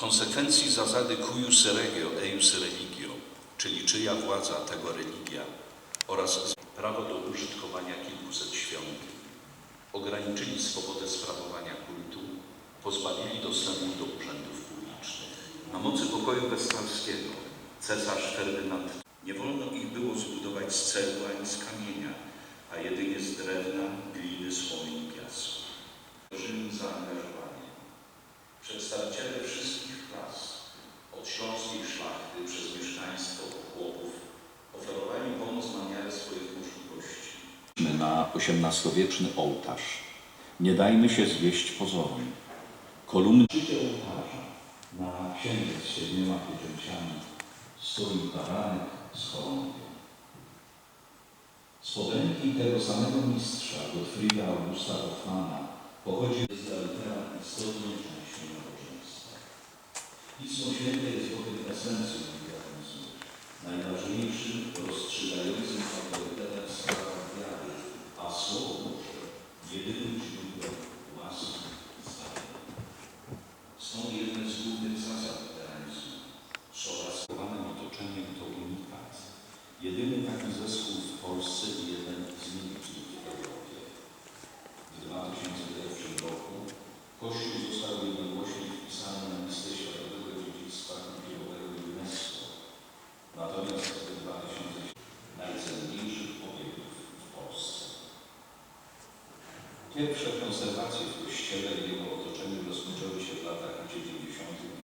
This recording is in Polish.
konsekwencji zasady cuius regio, eius religio, czyli czyja władza, tego religia, oraz prawo do użytkowania kilkuset świątyń, ograniczyli swobodę sprawowania kultu, pozbawili dostępu do urzędów publicznych. Na mocy pokoju westfalskiego cesarz Ferdynand nie wolno ich było zbudować z cegły ani z kamienia, chłopów, oferowali pomoc na miarę swoich możliwości. na XVIII-wieczny ołtarz. Nie dajmy się zwieść pozorom. Kolumny Szczycie ołtarza na księżyc z siedmioma pieczęciami stoi baranek z chorągiem. Z podręki tego samego mistrza, Gottfrieda Augusta Hoffmana, pochodzi z litera istotną częścią nabożeństwa. Pismo Święte jest bowiem esencją najważniejszym, rozstrzygającym autorytetem w sprawach wiary, a Słowo Boże jedynym źródłem łaski zbawienia. Stąd jedne z głównych zasad luterańzmu. Szoraskowanym otoczeniem to unikat. Jedyny taki zespół w Polsce i jeden z nielicznych w Europie. W 2001 roku Kościół Pierwsze konserwacje w kościele i jego otoczeniu rozpoczęły się w latach 90.